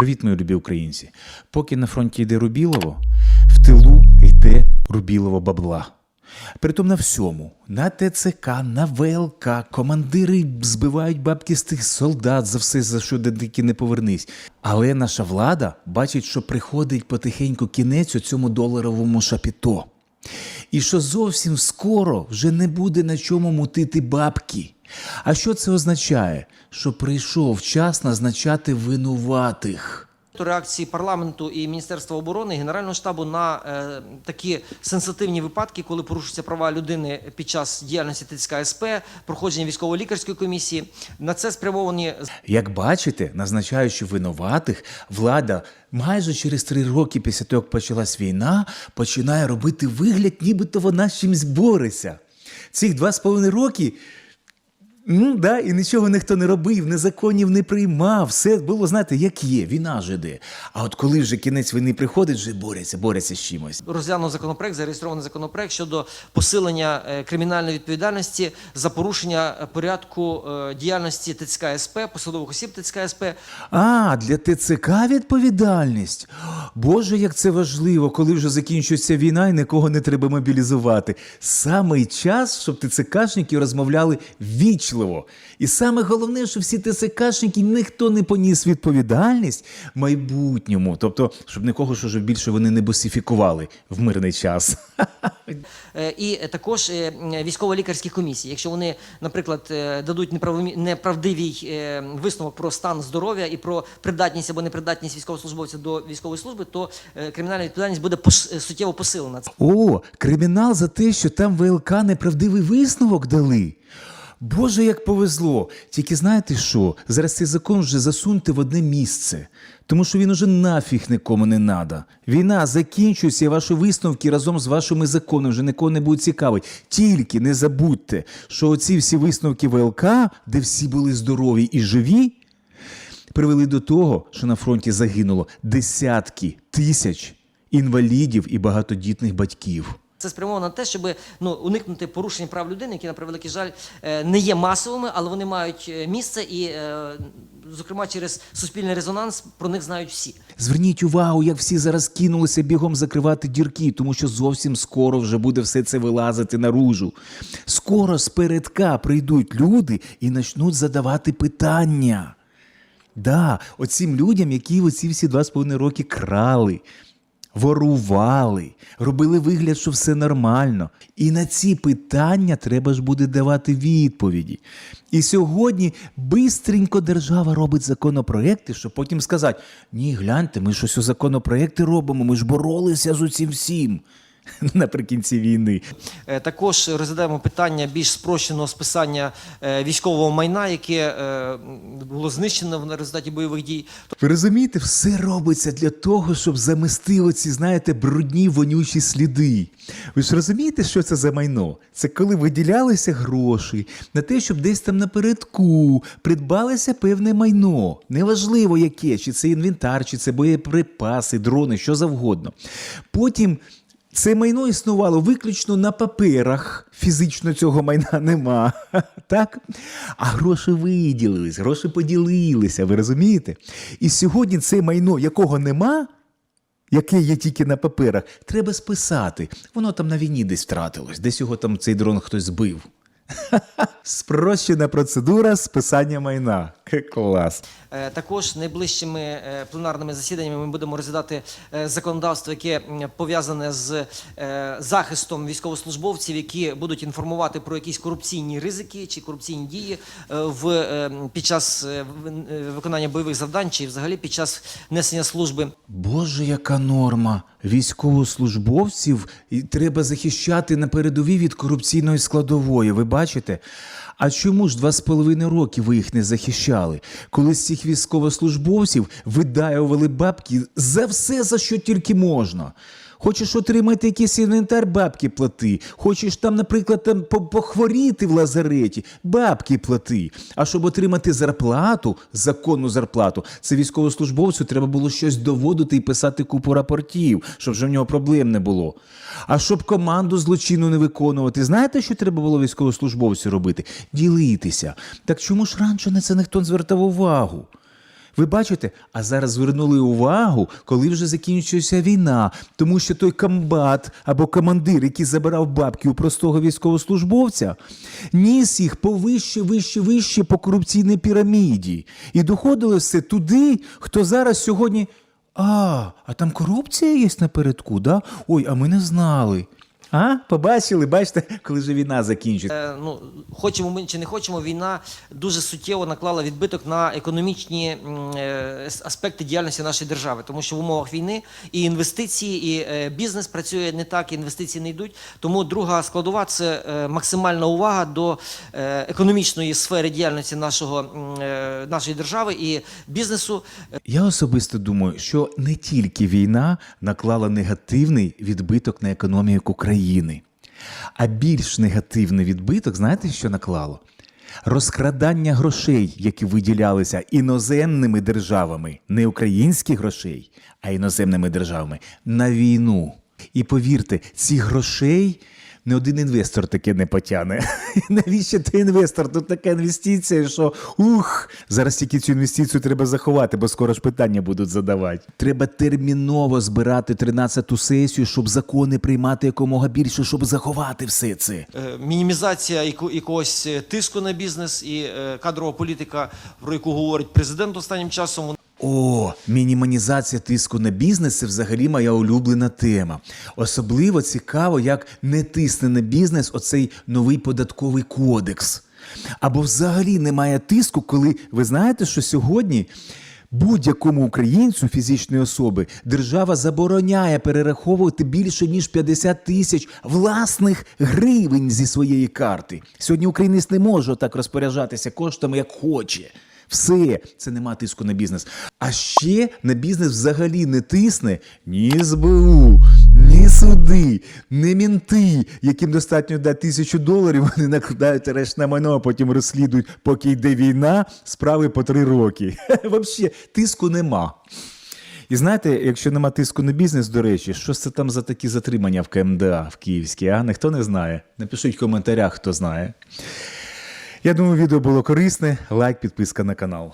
Привіт, мої любі українці. Поки на фронті йде Рубілово, в тилу йде Рубілово бабла. Притом на всьому, на ТЦК, на ВЛК, командири збивають бабки з тих солдат за все, за що тільки не повернись. Але наша влада бачить, що приходить потихеньку кінець у цьому доларовому шапіто. І що зовсім скоро вже не буде на чому мутити бабки. А що це означає? Що прийшов час назначати винуватих. реакції парламенту і Міністерства оборони і Генерального штабу на е, такі сенситивні випадки, коли порушуються права людини під час діяльності ТЦК СП, проходження військово-лікарської комісії. На це спрямовані Як бачите, назначаючи винуватих, влада майже через три роки після того, як почалась війна, починає робити вигляд, нібито вона з чимсь бореться. Цих два з половиною роки. Ну да, і нічого ніхто не робив, ні законів не приймав. Все було, знаєте, як є, війна ж іде. А от коли вже кінець війни приходить, вже борються, борються з чимось. розглянув законопроект, зареєстрований законопроект щодо посилення е, кримінальної відповідальності за порушення е, порядку е, діяльності ТЦК СП, посадових осіб ТЦК СП. А, для ТЦК відповідальність. Боже, як це важливо, коли вже закінчується війна і нікого не треба мобілізувати. Саме час, щоб ТЦКшники розмовляли вічливо. І саме головне, що всі ТЦКшники ніхто не поніс відповідальність в майбутньому. Тобто, щоб нікого ж уже більше вони не босифікували в мирний час. Е, І також е, військово-лікарські комісії. Якщо вони, наприклад, е, дадуть неправдивий висновок про стан здоров'я і про придатність або непридатність військовослужбовця до військової служби, то кримінальна відповідальність буде суттєво посилена. О, кримінал за те, що там ВЛК неправдивий висновок дали. Боже, як повезло. Тільки знаєте що? Зараз цей закон вже засуньте в одне місце. Тому що він уже нафіг нікому не надо. Війна закінчується, і ваші висновки разом з вашими законами вже нікого не будуть цікавить. Тільки не забудьте, що оці всі висновки ВЛК, де всі були здорові і живі, привели до того, що на фронті загинуло десятки тисяч інвалідів і багатодітних батьків. Це спрямовано на те, щоб ну, уникнути порушень прав людини, які, на превеликий жаль, е, не є масовими, але вони мають е, місце і, е, зокрема, через суспільний резонанс про них знають всі. Зверніть увагу, як всі зараз кинулися бігом закривати дірки, тому що зовсім скоро вже буде все це вилазити наружу. Скоро спередка прийдуть люди і почнуть задавати питання. Да, оцім людям, які оці всі два з половиною роки крали, ворували, робили вигляд, що все нормально. І на ці питання треба ж буде давати відповіді. І сьогодні бистренько держава робить законопроекти, щоб потім сказати: ні, гляньте, ми щось у законопроекти робимо, ми ж боролися з усім всім наприкінці війни. Е, Також розглядаємо питання більш спрощеного списання е, військового майна, яке е, було знищено в результаті бойових дій. Ви розумієте, все робиться для того, щоб замести оці, знаєте, брудні вонючі сліди. Ви ж розумієте, що це за майно? Це коли виділялися гроші на те, щоб десь там напередку придбалося певне майно. Неважливо яке, чи це інвентар, чи це боєприпаси, дрони, що завгодно. Потім. Це майно існувало виключно на паперах. Фізично цього майна нема. Так? А гроші виділились, гроші поділилися, ви розумієте? І сьогодні це майно, якого нема, яке є тільки на паперах, треба списати. Воно там на війні десь втратилось, десь його там цей дрон хтось збив. Спрощена процедура списання майна. Клас. Е, Також найближчими е, пленарними засіданнями ми будемо розглядати е, законодавство, яке пов'язане з захистом військовослужбовців, які будуть інформувати про якісь корупційні ризики чи корупційні дії в під час виконання бойових завдань, чи взагалі під час несення служби. Боже, яка норма. Військовослужбовців і треба захищати на передовій від корупційної складової. Ви бачите? А чому ж два з половиною роки ви їх не захищали? Коли з цих військовослужбовців видаювали бабки за все, за що тільки можна. Хочеш отримати якийсь інвентар, бабки плати. Хочеш там, наприклад, там по- похворіти в лазареті, бабки плати. А щоб отримати зарплату, законну зарплату, це військовослужбовцю треба було щось доводити і писати купу рапортів, щоб вже в нього проблем не було. А щоб команду злочинну не виконувати, знаєте, що треба було військовослужбовцю робити? Ділитися. Так чому ж раніше на це ніхто не звертав увагу? Ви бачите, а зараз звернули увагу, коли вже закінчується війна, тому що той комбат або командир, який забирав бабки у простого військовослужбовця, ніс їх повище, вище, вище по корупційній піраміді. І доходило все туди, хто зараз сьогодні. А, а там корупція є напередку, да? Ой, а ми не знали. А, побачили, бачите, коли же війна закінчиться. Е, ну, хочемо ми чи не хочемо, війна дуже суттєво наклала відбиток на економічні е, аспекти діяльності нашої держави, тому що в умовах війни і інвестиції, і е, бізнес працює не так, інвестиції не йдуть. Тому друга складова це е, максимальна увага до е, економічної сфери діяльності нашого е, нашої держави і бізнесу. Я особисто думаю, що не тільки війна наклала негативний відбиток на економіку країни, а більш негативний відбиток, знаєте, що наклало? Розкрадання грошей, які виділялися іноземними державами, не українських грошей, а іноземними державами на війну. І повірте, ці грошей не один інвестор таке не потягне. Навіщо ти інвестор? Тут така інвестиція, що ух, зараз тільки цю інвестицію треба заховати, бо скоро ж питання будуть задавати. Треба терміново збирати 13-ту сесію, щоб закони приймати якомога більше, щоб заховати все це. Е, мінімізація якогось е, тиску на бізнес і е, кадрова політика, про яку говорить президент останнім часом. О, мінімалізація тиску на бізнес це взагалі моя улюблена тема. Особливо цікаво, як не тисне на бізнес оцей новий податковий кодекс. Або взагалі немає тиску, коли ви знаєте, що сьогодні. Будь-якому українцю фізичної особи держава забороняє перераховувати більше ніж 50 тисяч власних гривень зі своєї карти. Сьогодні українець не може так розпоряджатися коштами, як хоче. Все, це нема тиску на бізнес. А ще на бізнес взагалі не тисне ні СБУ, ні суди, ні мінти, яким достатньо дати тисячу доларів, вони накладають арешт на майно, а потім розслідують, поки йде війна, справи по три роки. Взагалі, тиску нема. І знаєте, якщо нема тиску на бізнес, до речі, що це там за такі затримання в КМДА в Київській, а? Ніхто не знає. Напишіть в коментарях, хто знає. Я думаю, відео було корисне. Лайк, підписка на канал.